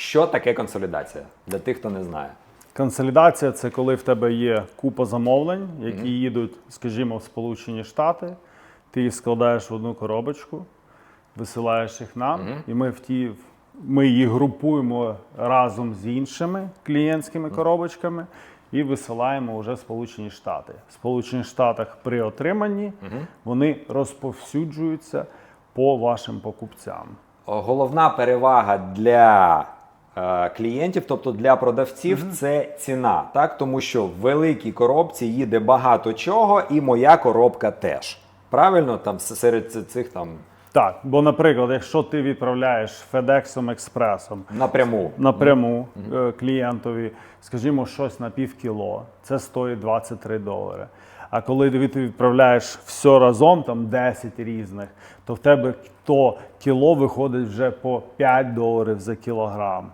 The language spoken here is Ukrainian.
Що таке консолідація для тих, хто не знає? Консолідація це коли в тебе є купа замовлень, які їдуть, скажімо, в Сполучені Штати. Ти їх складаєш в одну коробочку, висилаєш їх нам, і ми в ті. Ми їх групуємо разом з іншими клієнтськими коробочками і висилаємо вже в Сполучені Штати. В Сполучених Штатах при отриманні вони розповсюджуються по вашим покупцям. Головна перевага для клієнтів, тобто для продавців, це ціна, так? Тому що в великій коробці їде багато чого, і моя коробка теж. Правильно, там серед цих там Так, бо, наприклад, якщо ти відправляєш Федексом Експресом напряму. напряму е, клієнтові, скажімо, щось на пів кіло, це стоїть 23 долари. А коли ти відправляєш все разом, там 10 різних, то в тебе то кіло виходить вже по 5 доларів за кілограм.